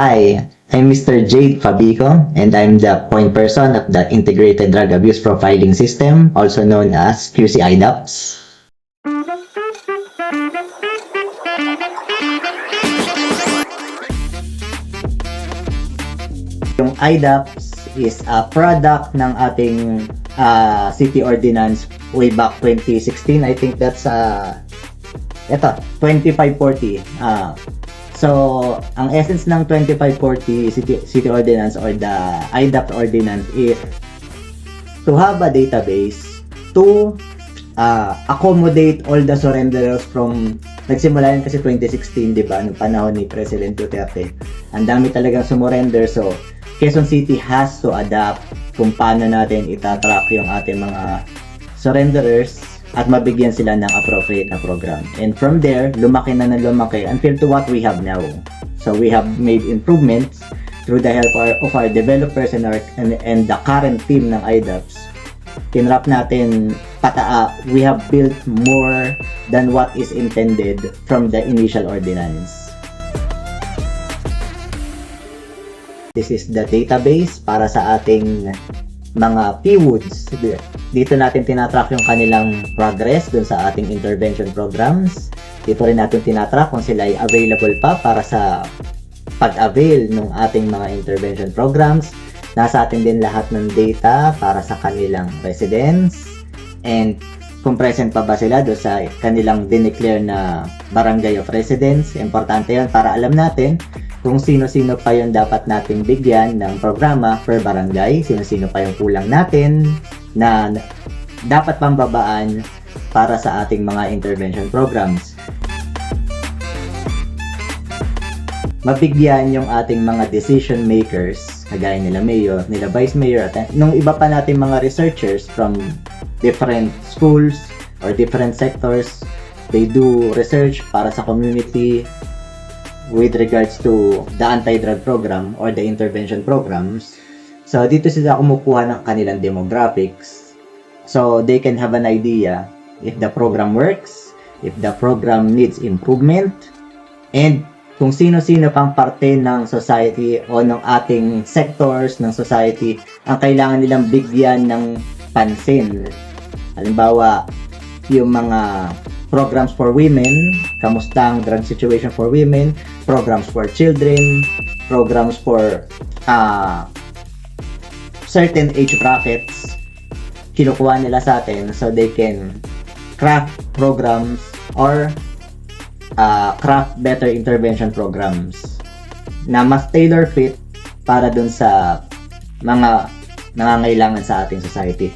Hi, I'm Mr. Jade Fabico, and I'm the point person of the Integrated Drug Abuse Profiling System, also known as QC-IDAPS. Yung IDAPS is a product ng ating ah, city ordinance way back 2016. I think that's uh, ito, 2540. Ah, so, ang essence ng 2540 city, city ordinance or the IDAPS ordinance is to have a database to uh, accommodate all the surrenderers from nagsimula yun kasi 2016, di ba? Nung panahon ni President Duterte. Ang dami talagang sumurrender. So, Quezon City has to adapt kung paano natin itatrack yung ating mga surrenderers at mabigyan sila ng appropriate na program. And from there, lumaki na ng lumaki until to what we have now. So we have made improvements through the help of our developers and, our, and, and the current team ng IDAPS. Tinrap natin pataa, we have built more than what is intended from the initial ordinance. This is the database para sa ating mga PWOODs. Dito natin tinatrack yung kanilang progress dun sa ating intervention programs. Dito rin natin tinatrack kung sila ay available pa para sa pag-avail ng ating mga intervention programs. Nasa atin din lahat ng data para sa kanilang residents and kung present pa ba sila do sa kanilang dineclare na barangay of residence. Importante yan para alam natin kung sino-sino pa yung dapat nating bigyan ng programa per barangay, sino-sino pa yung kulang natin na dapat pambabaan para sa ating mga intervention programs. Mabigyan yung ating mga decision makers, kagaya nila mayor, nila vice mayor, at nung iba pa nating mga researchers from different schools or different sectors, they do research para sa community with regards to the anti-drug program or the intervention programs. So, dito sila kumukuha ng kanilang demographics. So, they can have an idea if the program works, if the program needs improvement, and kung sino-sino pang parte ng society o ng ating sectors ng society ang kailangan nilang bigyan ng pansin. Halimbawa, yung mga programs for women, kamusta ang drug situation for women, programs for children, programs for ah certain age brackets, kinukuha nila sa atin so they can craft programs or uh, craft better intervention programs na mas tailor fit para dun sa mga nangangailangan sa ating society.